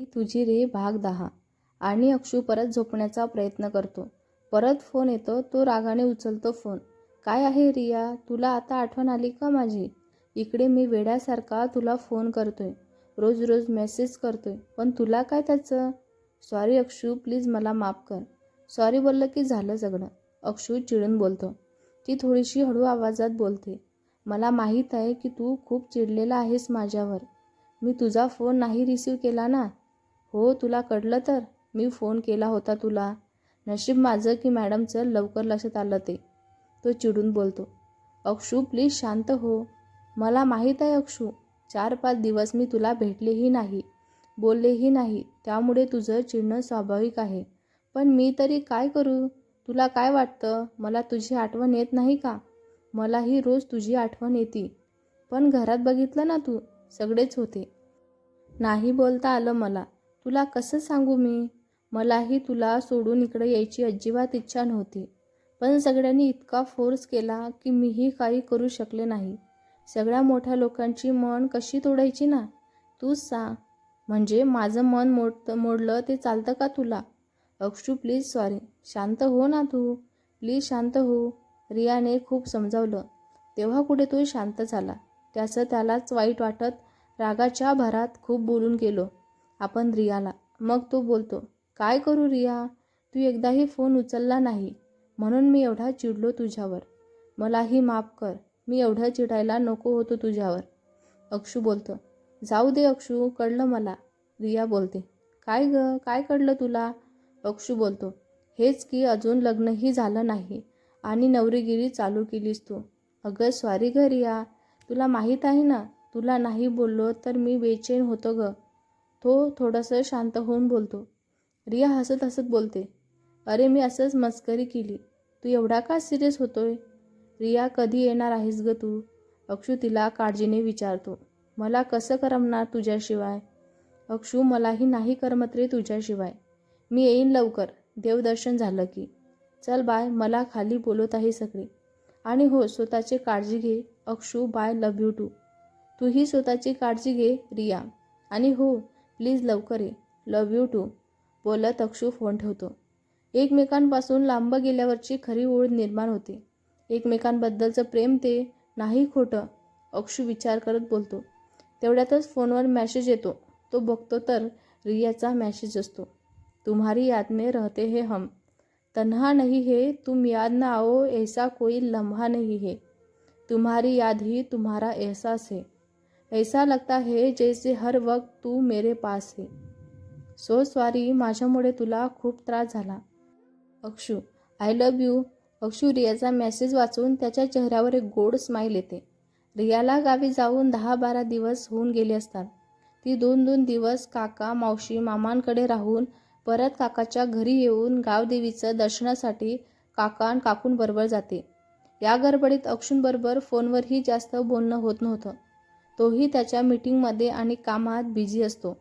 ही तुझी रे भाग दहा. आणि अक्षू परत झोपण्याचा प्रयत्न करतो. परत फोन येतो तो रागाने उचलतो फोन. काय आहे रिया? तुला आता आठवण आली का माझी? इकडे मी वेड्यासारखा तुला फोन करतोय. रोज रोज मेसेज करतोय. पण तुला काय त्याचं? सॉरी अक्षू प्लीज मला माफ कर. सॉरी बोललं की झालं सगळं. अक्षू चिडून बोलतो. ती थोडीशी हळू आवाजात बोलते. मला माहीत आहे की तू खूप चिडलेला आहेस माझ्यावर. मी तुझा फोन नाही रिसीव केला ना? हो तुला कळलं तर. मी फोन केला होता तुला. नशीब माझं की मॅडमचं लवकर लक्षात आलं ते. तो चिडून बोलतो. अक्षू प्लीज शांत हो. मला माहीत आहे अक्षू चार पाच दिवस मी तुला भेटलेही नाही बोललेही नाही. त्यामुळे तुझं चिडणं स्वाभाविक आहे. पण मी तरी काय करू? तुला काय वाटतं? मला तुझी आठवण येत नाही का? मलाही रोज तुझी आठवण येते. पण घरात बघितलं ना तू? सगळेच होते. नाही बोलता आलं मला. तुला कसं सांगू मी? मलाही तुला सोडून इकडे यायची अजिबात इच्छा नव्हती. पण सगळ्यांनी इतका फोर्स केला की मीही काही करू शकले नाही. सगळ्या मोठ्या लोकांची मन कशी तोडायची ना? तूच सांग म्हणजे माझं मन मोड मोडलं ते चालतं का तुला? अक्षू प्लीज सॉरी शांत हो ना तू. प्लीज शांत हो. रियाने खूप समजावलं. तेव्हा कुठे तो शांत झाला. त्याचं त्यालाच वाईट वाटत रागाच्या भरात खूप बोलून गेलो. आपण रियाला. मग तो बोलतो काय करू रिया? तू एकदाही फोन उचलला नाही. म्हणून मी एवढा चिडलो तुझ्यावर. मलाही माफ कर. मी एवढं चिडायला नको होतो तुझ्यावर. अक्षू बोलतो जाऊ दे अक्षू कळलं मला. रिया बोलते काय ग? काय कळलं तुला? अक्षू बोलतो हेच की अजून लग्नही झालं नाही आणि नवरीगिरी चालू केलीस तू. अगं स्वारी ग रिया. तुला माहीत आहे ना तुला नाही बोललो तर मी बेचैन होतो ग. तो थोडंसं शांत होऊन बोलतो. रिया हसत हसत बोलते अरे मी असंच मस्करी केली. तू एवढा का सिरियस होतोय? रिया कधी येणार आहेस ग तू? अक्षू तिला काळजीने विचारतो मला कसं करमणार तुझ्याशिवाय? अक्षू मलाही नाही करमत रे तुझ्याशिवाय. मी येईन लवकर. देवदर्शन झालं की. चल बाय मला खाली बोलत आहे सगळे. आणि हो स्वतःची काळजी घे. Akshu bye love you too. तूही स्वतःची काळजी घे रिया. आणि हो प्लीज लवकर ये. Love you too. बोलत अक्षू फोन ठेवतो. एकमेकांपासून लांब गेल्यावरची खरी ओढ निर्माण होते. एकमेकांबद्दलचं प्रेम ते नाही खोटं अक्षू विचार करत बोलतो. तेवढ्यातच फोनवर मॅसेज येतो. तो बघतो तर रियाचा मॅसेज असतो. तुम्हारी याद में रहते हे हम. तन्हा नहीं है तुम याद ना आओ ऐसा कोई लम्हा नहीं है. तुम्हारी याद ही तुम्हारा एहसास है. ऐसा लगता है जैसे हर वक्त तू मेरे पास है. सो सॉरी माझ्यामुळे तुला खूप त्रास झाला. Akshu I love you Akshu रियाचा message वाचून त्याच्या चेहऱ्यावर एक गोड स्माईल येते. रियाला गावी जाऊन दहा बारा दिवस होऊन गेले असतात. ती दोन दोन दिवस काका मावशी मामांकडे राहून परत काकाच्या घरी येऊन गावदेवीचं दर्शनासाठी काका आणि काकूंबरोबर जाते. या गडबडीत अक्षूंबरोबर फोनवरही जास्त बोलणं होत नव्हतं. तोही त्याच्या मीटिंगमध्ये आणि कामात बिझी असतो.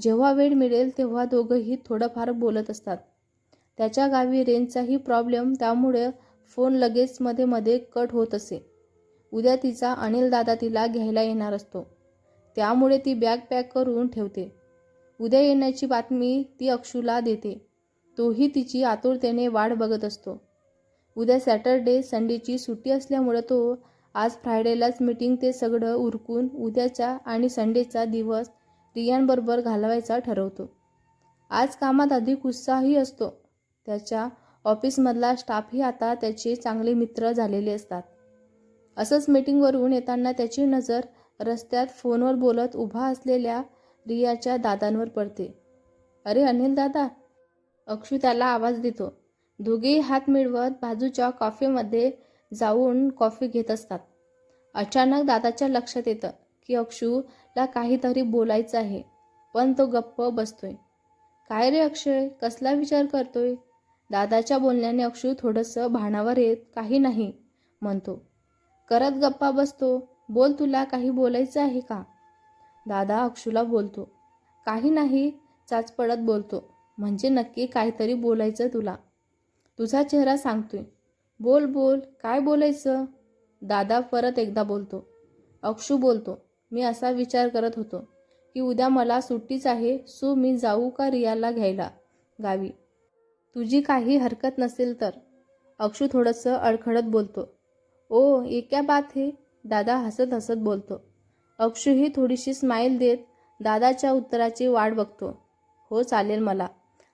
जेव्हा वेळ मिळेल तेव्हा दोघंही थोडंफार बोलत असतात. त्याच्या गावी रेंजचाही प्रॉब्लेम त्यामुळे फोन लगेच मध्ये मध्ये कट होत असे. उद्या तिचा अनिल दादा तिला घ्यायला येणार असतो. त्यामुळे ती बॅग पॅक करून ठेवते. उद्या येण्याची बातमी ती अक्षूला देते. तोही तिची आतुरतेने वाट बघत असतो. उद्या सॅटरडे संडेची सुट्टी असल्यामुळे तो आज फ्रायडेलाच मीटिंग ते सगळं उरकून उद्याचा आणि संडेचा दिवस रियांबरोबर घालवायचा ठरवतो. आज कामात अधिक उत्साहही असतो. त्याच्या ऑफिसमधला स्टाफही आता त्याचे चांगले मित्र झालेले असतात. असंच मीटिंगवरून येताना त्याची नजर रस्त्यात फोनवर बोलत उभा असलेल्या रियाच्या दादांवर पडते. अरे अनिल दादा अक्षू त्याला आवाज देतो. दोघेही हात मिळवत बाजूच्या कॉफीमध्ये जाऊन कॉफी घेत असतात. अचानक दादाच्या लक्षात येतं की अक्षूला काहीतरी बोलायचं आहे पण तो गप्प बसतोय. काय रे अक्षय कसला विचार करतोय? दादाच्या बोलण्याने अक्षू थोडंसं भाणावर येत काही नाही म्हणतो. करत गप्पा बसतो. बोल तुला काही बोलायचं आहे का? दादा अक्षूला बोलतो. काही नाही चाच पडत बोलतो. म्हणजे नक्की काहीतरी बोलायचं तुला. तुझा चेहरा सांगतोय. बोल बोल. काय बोलायचं? दादा परत एकदा बोलतो. अक्षू बोलतो. मी असा विचार करत होतो की उद्या मला सुट्टीच आहे सो मी जाऊ का रियाला घ्यायला? गावी. तुझी काही हरकत नसेल तर. अक्षू थोडंसं अडखडत बोलतो. ओ ये बात हे? दादा हसत हसत बोलतो. अक्षूही थोडीशी स्माईल देत दादाच्या उत्तराची वाट बघतो. हो चालेल मला.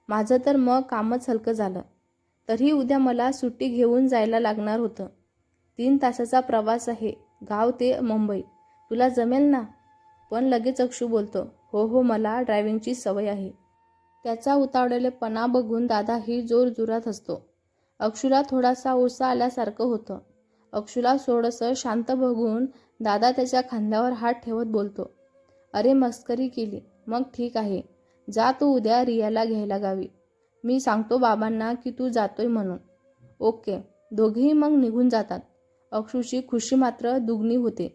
माझं तर मग कामच हलकं झालं. तरी उद्या मला सुट्टी घेऊन जायला लागणार होतं. तीन तासाचा प्रवास आहे. गाव ते मुंबई. तुला जमेल ना? पण लगेच अक्षू बोलतो हो हो मला ड्रायव्हिंगची सवय आहे. त्याचा उतावळलेपणा बघून दादाही जोरजोरात हसतो. अक्षूला थोडासा ओसा आल्यासारखं होतं. अक्षूला थोडंसं शांत बघून दादा त्याच्या खांद्यावर हात ठेवत बोलतो अरे मस्करी केली. मग ठीक आहे. जा तू उद्या रियाला घ्यायला गावी. मी सांगतो बाबांना की तू जातोय म्हणून. ओके दोघेही मग निघून जातात. अक्षूची खुशी मात्र दुगणी होते.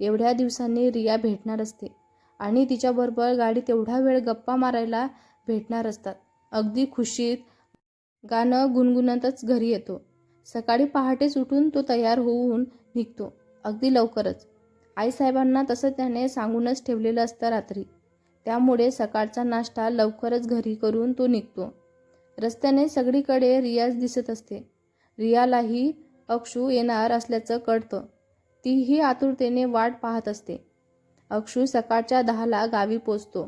एवढ्या दिवसांनी रिया भेटणार असते आणि तिच्याबरोबर गाडी तेवढा वेळ गप्पा मारायला भेटणार असतात. अगदी खुशीत गाणं गुणगुणतच घरी येतो. सकाळी पहाटेच उठून तो तयार होऊन निघतो अगदी लवकरच. आईसाहेबांना तसं त्याने सांगूनच ठेवलेलं असतं रात्री. त्यामुळे सकाळचा नाश्ता लवकरच घरी करून तो निघतो. रस्त्याने सगळीकडे रियाज दिसत असते. रियालाही अक्षू येणार असल्याचं कळतं. तीही आतुरतेने वाट पाहत असते. अक्षू सकाळच्या दहाला गावी पोचतो.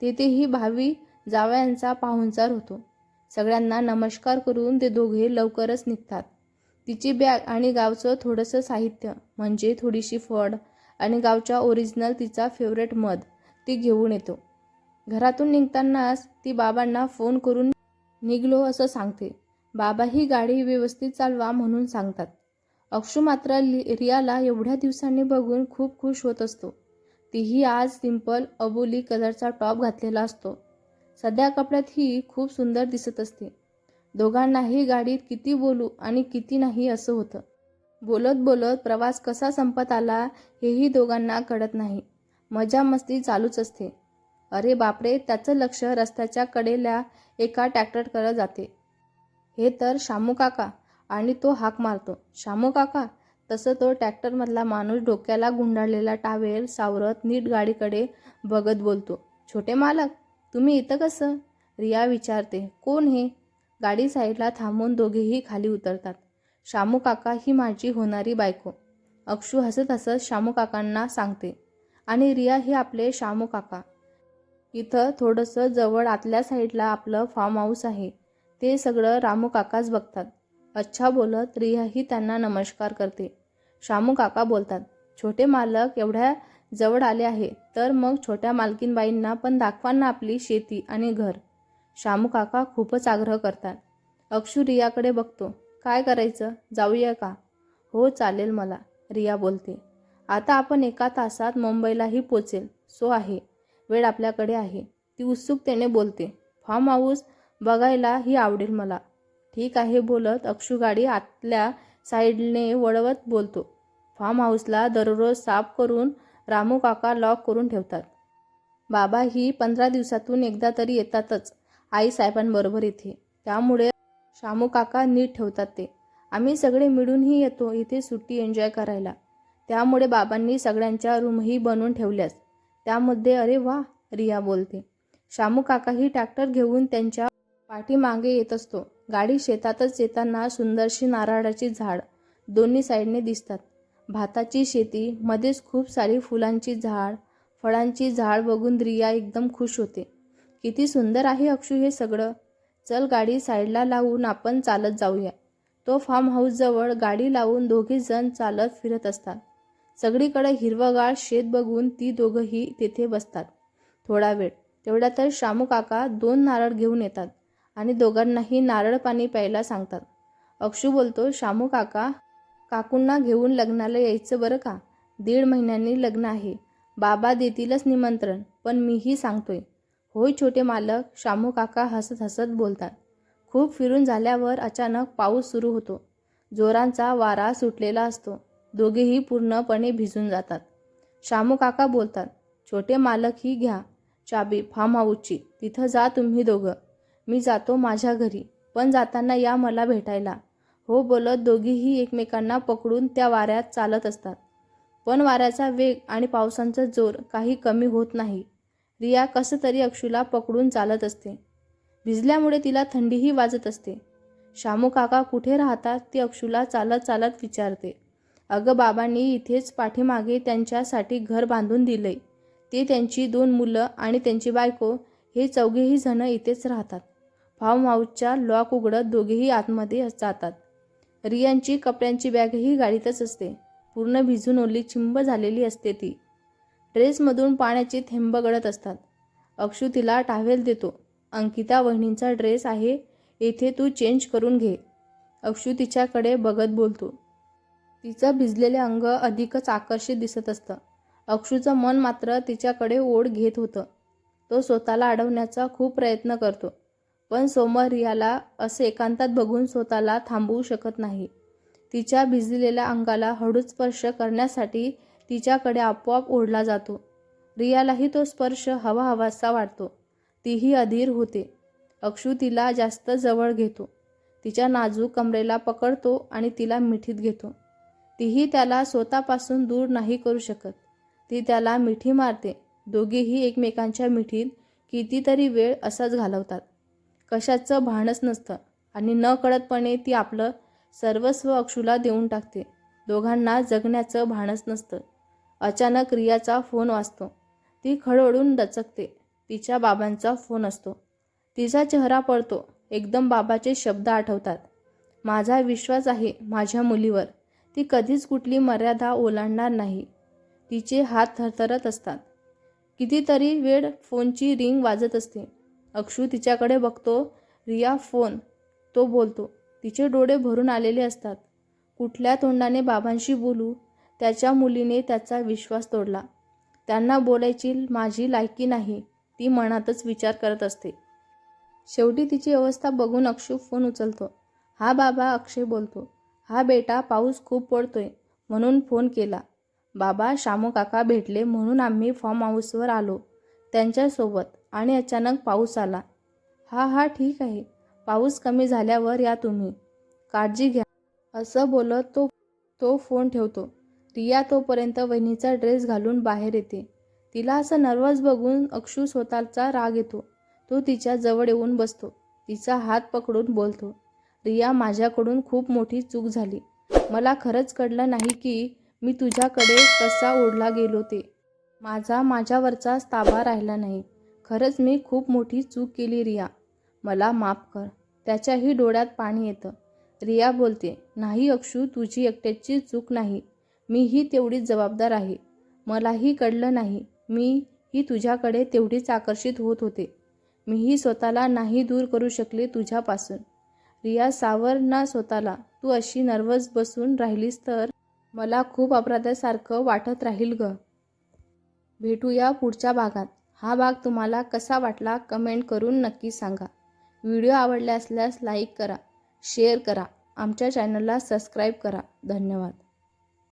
तेथेही भावी जावयांचा पाहुणचार होतो. सगळ्यांना नमस्कार करून ते दोघे लवकरच निघतात. तिची बॅग आणि गावचं थोडंसं साहित्य म्हणजे थोडीशी फळ आणि गावच्या ओरिजिनल तिचा फेवरेट मध ती घेऊन येतो. घरातून निघतानाच ती बाबांना फोन करून निघलो असं सांगते. बाबा ही गाडी व्यवस्थित चालवा म्हणून सांगतात. अक्षू मात्र रियाला एवढ्या दिवसांनी बघून खूप खुश होत असतो. तीही आज सिंपल अबोली कलरचा टॉप घातलेला असतो. सध्या कपड्यात ही खूप सुंदर दिसत असते. दोघांनाही गाडीत किती बोलू आणि किती नाही असं होतं. बोलत बोलत प्रवास कसा संपत आला हेही दोघांना कळत नाही. मजा मस्ती चालूच असते. अरे बापरे त्याचं लक्ष रस्त्याच्या कडेला एका ट्रॅक्टरकडे जाते. हे तर शामू काका आणि तो हाक मारतो. शामू काका तसं तो ट्रॅक्टरमधला माणूस डोक्याला गुंडाळलेला टावेल सावरत नीट गाडीकडे बघत बोलतो. छोटे मालक तुम्ही इथं कसं? रिया विचारते. कोण हे? गाडी साईडला थांबून दोघेही खाली उतरतात. शामू काका ही माझी होणारी बायको. अक्षू हसत हसत शामू काकांना सांगते. आणि रिया हे आपले शामू काका. इथं थोडंसं जवळ आतल्या साईडला आपलं फार्म हाऊस आहे. ते सगळं रामू काकाच बघतात. अच्छा बोलत रियाही त्यांना नमस्कार करते. शामू काका बोलतात छोटे मालक एवढ्या जवळ आले आहे तर मग छोट्या मालकीनबाईंना पण दाखवा ना आपली शेती आणि घर. शामू काका खूपच आग्रह करतात. अक्षू रियाकडे बघतो काय करायचं जाऊया का? हो चालेल मला रिया बोलते. आता आपण एका तासात मुंबईलाही पोचेल सो आहे. वेळ आपल्याकडे आहे. ती उत्सुकतेने बोलते फार्म हाऊस बघायला ही आवडेल मला. ठीक आहे बोलत अक्षू गाडी आतल्या साईडने वळवत बोलतो. फार्म हाऊसला दररोज साफ करून रामू काका लॉक करून ठेवतात. बाबा ही पंधरा दिवसातून एकदा तरी येतातच आई साहेबांबरोबर इथे. त्यामुळे शामू काका नीट ठेवतात ते. आम्ही सगळे मिळूनही येतो इथे सुट्टी एन्जॉय करायला. त्यामुळे बाबांनी सगळ्यांच्या रूमही बनवून ठेवल्यास. त्यामध्ये अरे वा रिया बोलते. शामू काकाही ट्रॅक्टर घेऊन त्यांच्या पाठीमागे येत असतो. गाडी शेतातच येताना सुंदरशी नारळाची झाड दोन्ही साईडने दिसतात. भाताची शेती मध्येच खूप सारी फुलांची झाड फळांची झाड बघून रिया एकदम खुश होते. किती सुंदर आहे अक्षू हे सगळं. चल गाडी साईडला लावून आपण चालत जाऊया. तो फार्म हाऊसजवळ गाडी लावून दोघे जण चालत फिरत असतात. सगळीकडे हिरवगाळ शेत बघून ती दोघंही तेथे बसतात. थोडा वेळ. तेवढ्यातच शामू काका दोन नारळ घेऊन येतात आणि दोघांनाही नारळ पाणी प्यायला सांगतात. अक्षू बोलतो शामू काका काकूंना घेऊन लग्नाला यायचं बरं का? दीड महिन्यांनी लग्न आहे. बाबा देतीलच निमंत्रण पण मीही सांगतोय. होय छोटे मालक शामू काका हसत हसत बोलतात. खूप फिरून झाल्यावर अचानक पाऊस सुरू होतो. जोरांचा वारा सुटलेला असतो. दोघेही पूर्णपणे भिजून जातात. शामू काका बोलतात छोटे मालक ही घ्या. चाबी फार्म हाऊसची. तिथं जा तुम्ही दोघं. मी जातो माझ्या घरी. पण जाताना या मला भेटायला. हो बोलत दोघीही एकमेकांना पकडून त्या वाऱ्यात चालत असतात. पण वाऱ्याचा वेग आणि पावसांचा जोर काही कमी होत नाही. रिया कसं तरी अक्षूला पकडून चालत असते. भिजल्यामुळे तिला थंडीही वाजत असते. शामू काका कुठे राहतात ती अक्षूला चालत चालत विचारते. अगं बाबांनी इथेच पाठीमागे त्यांच्यासाठी घर बांधून दिलंय. ते त्यांची दोन मुलं आणि त्यांची बायको हे चौघेही जण इथेच राहतात. भाऊमाऊच्या लॉक उघडत दोघेही आतमध्ये जातात. रियांची कपड्यांची बॅगही गाडीतच असते. पूर्ण भिजून ओली चिंब झालेली असते ती. ड्रेसमधून पाण्याचे थेंब गळत असतात. अक्षू तिला टावेल देतो. अंकिता वहिनींचा ड्रेस आहे येथे तू चेंज करून घे. अक्षू तिच्याकडे बघत बोलतो. तिचं भिजलेले अंग अधिकच आकर्षित दिसत असतं. अक्षूचं मन मात्र तिच्याकडे ओढ घेत होतं. तो स्वतःला अडवण्याचा खूप प्रयत्न करतो पण सोमर रियाला असे एकांतात बघून स्वतःला थांबवू शकत नाही. तिच्या भिजलेल्या अंगाला हळूच स्पर्श करण्यासाठी तिच्याकडे आपोआप ओढला जातो. रियालाही तो स्पर्श हवा हवासा वाटतो. तीही अधीर होते. अक्षू तिला जास्त जवळ घेतो. तिच्या नाजूक कमरेला पकडतो आणि तिला मिठीत घेतो. तीही त्याला स्वतःपासून दूर नाही करू शकत. ती त्याला मिठी मारते. दोघेही एकमेकांच्या मिठीत कितीतरी वेळ असाच घालवतात. कशाचं भानच नसतं आणि न कळतपणे ती आपलं सर्वस्व अक्षूला देऊन टाकते. दोघांना जगण्याचं भानच नसतं. अचानक रियाचा फोन वाजतो. ती खडबडून दचकते. तिच्या बाबांचा फोन असतो. तिचा चेहरा पडतो एकदम बाबाचे शब्द आठवतात. माझा विश्वास आहे माझ्या मुलीवर. ती कधीच कुठली मर्यादा ओलांडणार नाही. तिचे हात थरथरत असतात. कितीतरी वेळ फोनची रिंग वाजत असते. अक्षू तिच्याकडे बघतो. रिया फोन. तो बोलतो. तिचे डोळे भरून आलेले असतात. कुठल्या तोंडाने बाबांशी बोलू? त्याच्या मुलीने त्याचा विश्वास तोडला. त्यांना बोलायची माझी लायकी नाही. ती मनातच विचार करत असते. शेवटी तिची अवस्था बघून अक्षू फोन उचलतो. हा बाबा अक्षय बोलतो. हा बेटा पाऊस खूप पडतोय म्हणून फोन केला. बाबा शामू काका भेटले म्हणून आम्ही फॉर्म हाऊसवर आलो. त्यांच्यासोबत आणि अचानक पाऊस आला. हा हा ठीक आहे. पाऊस कमी झाल्यावर या तुम्ही. काळजी घ्या. असं बोलत तो तो फोन ठेवतो. रिया तोपर्यंत वहिनीचा ड्रेस घालून बाहेर येते. तिला असं नर्वस बघून अक्षू स्वतःचा राग येतो. तो तिच्या जवळ येऊन बसतो. तिचा हात पकडून बोलतो. रिया माझ्याकडून खूप मोठी चूक झाली. मला खरंच कळलं नाही की मी तुझ्याकडे कसा ओढला गेलो ते. माझा माझ्यावरचाच ताबा राहिला नाही. खरंच मी खूप मोठी चूक केली रिया. मला माफ कर. त्याच्याही डोळ्यात पाणी येतं. रिया बोलते नाही अक्षू तुझी एकट्याची चूक नाही. मीही तेवढीच जबाबदार आहे. मलाही कळलं नाही. मी ही तुझ्याकडे तेवढीच आकर्षित होत होते. मीही स्वतःला नाही दूर करू शकले तुझ्यापासून. रिया सावर ना स्वतःला. तू अशी नर्वस बसून राहिलीस तर मला खूप अपराधासारखं वाटत राहील ग. भेटूया पुढच्या भागात. हा भाग तुम्हाला कसा वाटला कमेंट करून नक्की सांगा. व्हिडिओ आवडला असल्यास लाईक करा शेअर करा. आमच्या चॅनलला सबस्क्राईब करा. धन्यवाद.